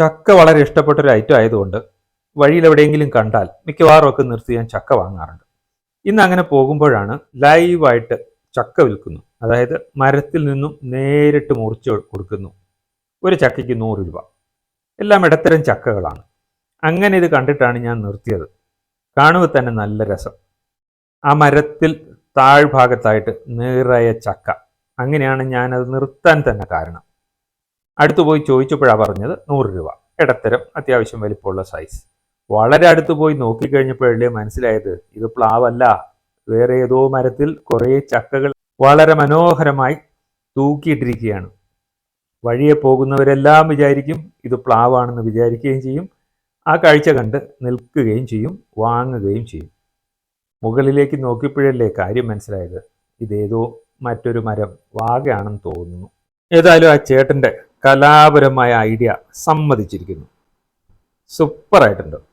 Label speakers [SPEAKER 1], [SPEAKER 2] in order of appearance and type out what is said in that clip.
[SPEAKER 1] ചക്ക വളരെ ഇഷ്ടപ്പെട്ട ഒരു ഐറ്റം ആയതുകൊണ്ട് വഴിയിൽ എവിടെയെങ്കിലും കണ്ടാൽ മിക്കവാറും ഒക്കെ നിർത്തി ഞാൻ ചക്ക വാങ്ങാറുണ്ട്. ഇന്ന് അങ്ങനെ പോകുമ്പോഴാണ് ലൈവായിട്ട് ചക്ക വിൽക്കുന്നു. അതായത് മരത്തിൽ നിന്നും നേരിട്ട് മുറിച്ച് കൊടുക്കുന്നു. ഒരു ചക്കയ്ക്ക് നൂറ് രൂപ. എല്ലാം ഇടത്തരം ചക്കകളാണ്. അങ്ങനെ ഇത് കണ്ടിട്ടാണ് ഞാൻ നിർത്തിയത്. കാണുമ്പോൾ തന്നെ നല്ല രസം. ആ മരത്തിൽ താഴ്ഭാഗത്തായിട്ട് നിറയെ ചക്ക. അങ്ങനെയാണ് ഞാനത് നിർത്താൻ തന്നെ കാരണം. അടുത്ത് പോയി ചോദിച്ചപ്പോഴാണ് പറഞ്ഞത് നൂറ് രൂപ. ഇടത്തരം അത്യാവശ്യം വലിപ്പമുള്ള സൈസ് വളരെ അടുത്ത് പോയി നോക്കിക്കഴിഞ്ഞപ്പോഴല്ലേ മനസ്സിലായത് ഇത് പ്ലാവല്ല. വേറെ ഏതോ മരത്തിൽ കുറേ ചക്കകൾ വളരെ മനോഹരമായി തൂക്കിയിട്ടിരിക്കുകയാണ്. വഴിയെ പോകുന്നവരെല്ലാം വിചാരിക്കും ഇത് പ്ലാവാണെന്ന് വിചാരിക്കുകയും ചെയ്യും. ആ കാഴ്ച കണ്ട് നിൽക്കുകയും ചെയ്യും വാങ്ങുകയും ചെയ്യും. മുകളിലേക്ക് നോക്കിയപ്പോഴല്ലേ കാര്യം മനസ്സിലായത്. ഇതേതോ മറ്റൊരു മരം വാഗയാണെന്ന് തോന്നുന്നു. ഏതായാലും ആ ചേട്ടന്റെ കലാപരമായ ഐഡിയ സമ്മതിച്ചിരിക്കുന്നു. സൂപ്പറായിട്ടുണ്ട്.